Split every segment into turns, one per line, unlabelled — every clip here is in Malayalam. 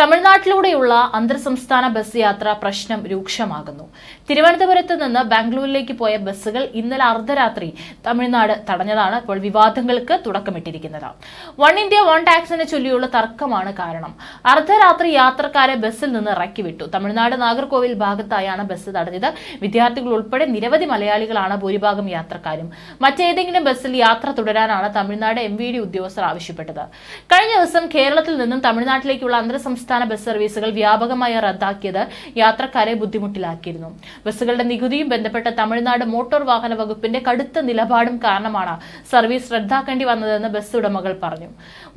തമിഴ്നാട്ടിലൂടെയുള്ള അന്തർ സംസ്ഥാന ബസ് യാത്ര പ്രശ്നം രൂക്ഷമാകുന്നു. തിരുവനന്തപുരത്ത് നിന്ന് ബാംഗ്ലൂരിലേക്ക് പോയ ബസ്സുകൾ ഇന്നലെ അർദ്ധരാത്രി തമിഴ്നാട് തടഞ്ഞതാണ് ഇപ്പോൾ വിവാദങ്ങൾക്ക് തുടക്കമിട്ടിരിക്കുന്നത്. വൺ ഇന്ത്യ വൺ ടാക്സിനെ ചൊല്ലിയുള്ള തർക്കമാണ് കാരണം. അർദ്ധരാത്രി യാത്രക്കാരെ ബസ്സിൽ നിന്ന് ഇറക്കി വിട്ടു തമിഴ്നാട് നാഗർകോവിൽ ഭാഗത്തായാണ് ബസ് തടഞ്ഞത്. വിദ്യാർത്ഥികൾ ഉൾപ്പെടെ നിരവധി മലയാളികളാണ് ഭൂരിഭാഗം യാത്രക്കാരും. മറ്റേതെങ്കിലും ബസ്സിൽ യാത്ര തുടരാനാണ് തമിഴ്നാട് എം ഉദ്യോഗസ്ഥർ ആവശ്യപ്പെട്ടത്. കഴിഞ്ഞ ദിവസം കേരളത്തിൽ നിന്നും തമിഴ്നാട്ടിലേക്കുള്ള അന്തർ സംസ്ഥാന ബസ് സർവീസുകൾ വ്യാപകമായി റദ്ദാക്കിയത് യാത്രക്കാരെ ബുദ്ധിമുട്ടിലാക്കിയിരുന്നു. ബസ്സുകളുടെ നികുതിയും ബന്ധപ്പെട്ട തമിഴ്നാട് മോട്ടോർ വാഹന വകുപ്പിന്റെ കടുത്ത നിലപാടും കാരണമാണ് സർവീസ് റദ്ദാക്കേണ്ടി വന്നതെന്ന് ബസ് ഉടമകൾ പറഞ്ഞു.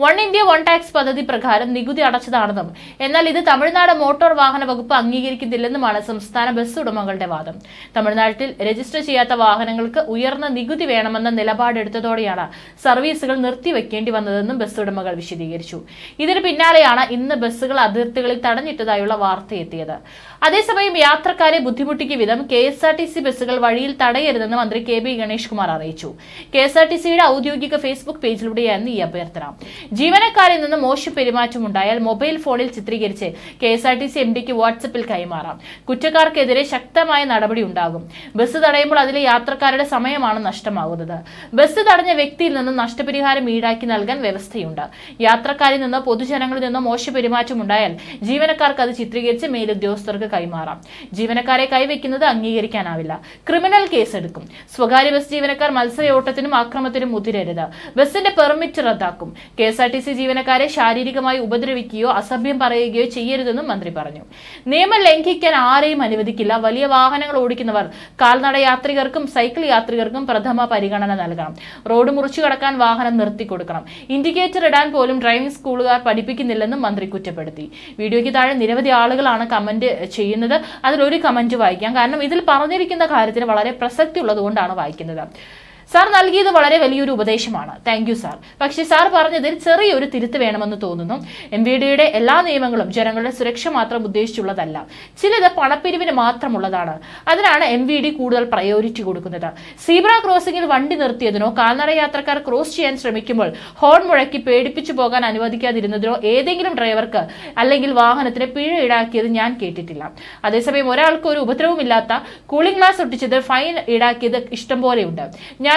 വൺ ഇന്ത്യ വൺ ടാക്സ് പദ്ധതി പ്രകാരം നികുതി അടച്ചതാണെന്നും എന്നാൽ ഇത് തമിഴ്നാട് മോട്ടോർ വാഹന വകുപ്പ് അംഗീകരിക്കുന്നില്ലെന്നുമാണ് സംസ്ഥാന ബസ് ഉടമകളുടെ വാദം. തമിഴ്നാട്ടിൽ രജിസ്റ്റർ ചെയ്യാത്ത വാഹനങ്ങൾക്ക് ഉയർന്ന നികുതി വേണമെന്ന നിലപാടെടുത്തതോടെയാണ് സർവീസുകൾ നിർത്തിവെക്കേണ്ടി വന്നതെന്നും ബസ് ഉടമകൾ വിശദീകരിച്ചു. ഇതിന് പിന്നാലെയാണ് ഇന്ന് ബസ്സുകൾ അതിർത്തികളിൽ തടഞ്ഞിട്ടതായുള്ള വാർത്തയെത്തിയത്. അതേസമയം യാത്രക്കാരെ ബുദ്ധിമുട്ടിക്ക് വിധം K S R T C ബസ്സുകൾ വഴിയിൽ തടയരുതെന്ന് മന്ത്രി കെ ബി ഗണേഷ് കുമാർ അറിയിച്ചു. കെ എസ് ആർ ടി സിയുടെ ഔദ്യോഗിക ഫേസ്ബുക്ക് പേജിലൂടെയായിരുന്നു ഈ അഭ്യർത്ഥന. ജീവനക്കാരിൽ നിന്ന് മോശം പെരുമാറ്റം ഉണ്ടായാൽ മൊബൈൽ ഫോണിൽ ചിത്രീകരിച്ച് K S R T C M ഡിക്ക് വാട്സപ്പിൽ കൈമാറാം. കുറ്റക്കാർക്കെതിരെ ശക്തമായ നടപടി ഉണ്ടാകും. ബസ് തടയുമ്പോൾ അതിലെ യാത്രക്കാരുടെ സമയമാണ് നഷ്ടമാകുന്നത്. ബസ് തടഞ്ഞ വ്യക്തിയിൽ നിന്ന് നഷ്ടപരിഹാരം ഈടാക്കി നൽകാൻ വ്യവസ്ഥയുണ്ട്. യാത്രക്കാരിൽ നിന്ന് പൊതുജനങ്ങളിൽ നിന്ന് മോശം പെരുമാറ്റം ഉണ്ടായാൽ ജീവനക്കാർക്ക് അത് ചിത്രീകരിച്ച് മേലുദ്യോഗസ്ഥർക്ക് കൈമാറാം. ജീവനക്കാരെ കൈവയ്ക്കുന്നത് അംഗീകരിക്കാനാവില്ല. ക്രിമിനൽ കേസ് എടുക്കും സ്വകാര്യ ബസ് ജീവനക്കാർ മത്സരയോട്ടത്തിനും ആക്രമത്തിനും മുതിരരുത്. ബസിന്റെ പെർമിറ്റ് റദ്ദാക്കും. K S R T C ജീവനക്കാരെ ശാരീരികമായി ഉപദ്രവിക്കുകയോ അസഭ്യം പറയുകയോ ചെയ്യരുതെന്നും മന്ത്രി പറഞ്ഞു. നിയമം ലംഘിക്കാൻ ആരെയും അനുവദിക്കില്ല. വലിയ വാഹനങ്ങൾ ഓടിക്കുന്നവർ കാൽനട യാത്രികർക്കും സൈക്കിൾ യാത്രികർക്കും പ്രഥമ പരിഗണന നൽകണം. റോഡ് മുറിച്ചു കടക്കാൻ വാഹനം നിർത്തിക്കൊടുക്കണം. ഇൻഡിക്കേറ്റർ ഇടാൻ പോലും ഡ്രൈവിംഗ് സ്കൂളുകാർ പഠിപ്പിക്കുന്നില്ലെന്നും മന്ത്രി കുറ്റപ്പെടുത്തി. വീഡിയോയ്ക്ക് താഴെ നിരവധി ആളുകളാണ് കമന്റ് ചെയ്യുന്നത്. അതിലൊരു കമന്റ് വായിക്കാം. കാരണം ഇതിൽ പറഞ്ഞിരിക്കുന്ന കാര്യത്തിന് വളരെ പ്രസക്തി ഉള്ളതുകൊണ്ടാണ് വായിക്കുന്നത്. സാർ നൽകിയത് വളരെ വലിയൊരു ഉപദേശമാണ്. താങ്ക് യു സാർ പക്ഷേ സാർ പറഞ്ഞതിൽ ചെറിയൊരു തിരുത്ത് വേണമെന്ന് തോന്നുന്നു. എം വി ഡിയുടെ എല്ലാ നിയമങ്ങളും ജനങ്ങളുടെ സുരക്ഷ മാത്രം ഉദ്ദേശിച്ചുള്ളതല്ല. ചിലത് പണപ്പിരിവിന് മാത്രമുള്ളതാണ്. അതിനാണ് എം വി ഡി കൂടുതൽ പ്രയോറിറ്റി കൊടുക്കുന്നത്. സീബ്ര ക്രോസിംഗിൽ വണ്ടി നിർത്തിയതിനോ കാൽനട യാത്രക്കാർ ക്രോസ് ചെയ്യാൻ ശ്രമിക്കുമ്പോൾ ഹോൺ മുഴക്കി പേടിപ്പിച്ചു പോകാൻ അനുവദിക്കാതിരുന്നതിനോ ഏതെങ്കിലും ഡ്രൈവർക്ക് അല്ലെങ്കിൽ വാഹനത്തിന് പിഴ ഈടാക്കിയത് ഞാൻ കേട്ടിട്ടില്ല. അതേസമയം ഒരാൾക്ക് ഒരു ഉപദ്രവമില്ലാത്ത കൂളിംഗ് ഗ്ലാസ് ഒട്ടിച്ചത് ഫൈൻ ഈടാക്കിയത് ഇഷ്ടം പോലെയുണ്ട്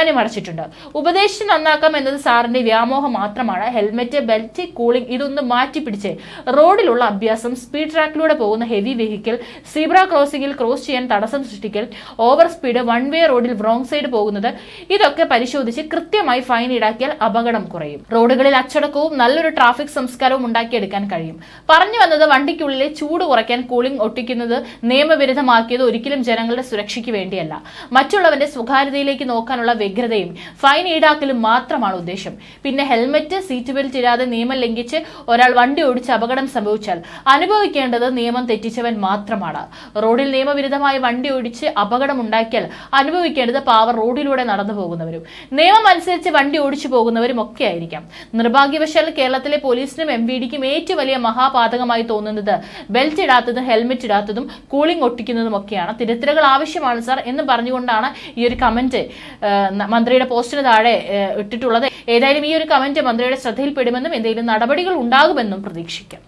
ഞാനും അടച്ചിട്ടുണ്ട്. ഉപദേശിച്ച് നന്നാക്കാം എന്നത് സാറിന്റെ വ്യാമോഹം മാത്രമാണ്. ഹെൽമെറ്റ് ബെൽറ്റ് കൂളിംഗ് ഇതൊന്ന് മാറ്റി പിടിച്ച് റോഡിലുള്ള അഭ്യാസം സ്പീഡ് ട്രാക്കിലൂടെ പോകുന്ന ഹെവി വെഹിക്കിൾ സീബ്ര ക്രോസിംഗിൽ ക്രോസ് ചെയ്യാൻ തടസ്സം സൃഷ്ടിക്കൽ ഓവർ സ്പീഡ് വൺ വേ റോഡിൽ റോങ് സൈഡ് പോകുന്നത് ഇതൊക്കെ പരിശോധിച്ച് കൃത്യമായി ഫൈൻ ഈടാക്കിയാൽ അപകടം കുറയും. റോഡുകളിൽ അച്ചടക്കവും നല്ലൊരു ട്രാഫിക് സംസ്കാരവും ഉണ്ടാക്കിയെടുക്കാൻ കഴിയും. പറഞ്ഞു വന്നത് വണ്ടിക്കുള്ളിലെ ചൂട് കുറയ്ക്കാൻ കൂളിംഗ് ഒട്ടിക്കുന്നത് നിയമവിരുദ്ധമാക്കിയത് ഒരിക്കലും ജനങ്ങളുടെ സുരക്ഷയ്ക്ക് വേണ്ടിയല്ല. മറ്റുള്ളവന്റെ സ്വകാര്യതയിലേക്ക് നോക്കാനുള്ള വ്യഗ്രതയും ഫൈൻ ഈടാക്കലും മാത്രമാണ് ഉദ്ദേശം. പിന്നെ ഹെൽമറ്റ് സീറ്റ് ബെൽറ്റ് ഇടാതെ നിയമം ലംഘിച്ച് ഒരാൾ വണ്ടി ഓടിച്ച് അപകടം സംഭവിച്ചാൽ അനുഭവിക്കേണ്ടത് നിയമം തെറ്റിച്ചവൻ മാത്രമാണ്. റോഡിൽ നിയമവിരുദ്ധമായി വണ്ടി ഓടിച്ച് അപകടം ഉണ്ടാക്കിയാൽ അനുഭവിക്കേണ്ടത് പാവർ റോഡിലൂടെ നടന്നു പോകുന്നവരും നിയമം അനുസരിച്ച് വണ്ടി ഓടിച്ചു പോകുന്നവരും ഒക്കെ ആയിരിക്കാം. നിർഭാഗ്യവശാൽ കേരളത്തിലെ പോലീസിനും എം വി ഡിക്കും ഏറ്റവും വലിയ മഹാപാതകമായി തോന്നുന്നത് ബെൽറ്റ് ഇടാത്തതും ഹെൽമെറ്റ് ഇടാത്തതും കൂളിംഗ് ഒട്ടിക്കുന്നതും ഒക്കെയാണ്. തിരുത്തലുകൾ ആവശ്യമാണ് സാർ എന്ന് പറഞ്ഞുകൊണ്ടാണ് ഈ ഒരു കമന്റ് മന്ത്രിയുടെ പോസ്റ്റിന് താഴെ ഇട്ടിട്ടുള്ളത്. ഏതായാലും ഈ ഒരു കമന്റ് മന്ത്രിയുടെ ശ്രദ്ധയിൽപ്പെടുമെന്നും എന്തെങ്കിലും നടപടികൾ ഉണ്ടാകുമെന്നും പ്രതീക്ഷിക്കാം.